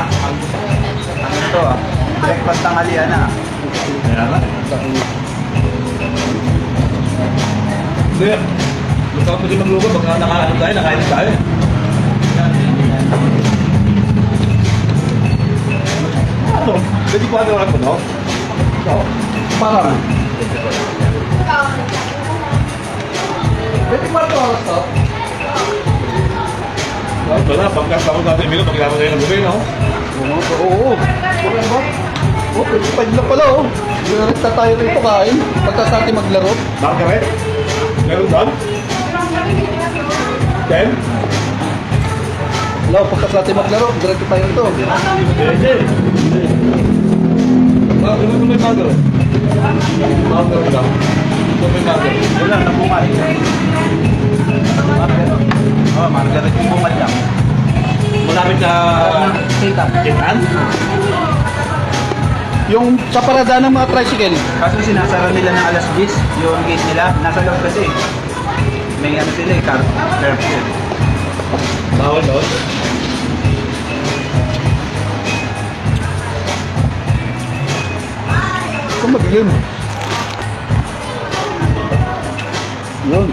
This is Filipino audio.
na. Ano ah? Breakfast tanghalian na. Kaya nga. Hindi. Masarap kasi magluto pag nakaano tayo, nakain tayo. Ano? Pwede pa ano lang ko, no? Parang. Pwede ito oras to? Ito na, pagkas ako natin minuto, pagkama tayo ng gabi, no? Oo, oo. Wala ba? Oh, pwede pa lang pala oh. Direct na tayo rito kain. Pagka sa atin maglaro. Margaret? Meron doon? Ten? Wala, pagka sa atin maglaro, direct tayo rito. Pwede. Ah, ano ba may Margaret? Margaret lang. Ito may Margaret. Wala na Malapit sa... Kita. Kitan? Yung sa parada ng mga tricycle. Kaso sinasara nila ng alas 10 yung gate nila. Nasa loob kasi. May ano sila eh, car curb sila. Bawal doon? Kung madilim. Yun.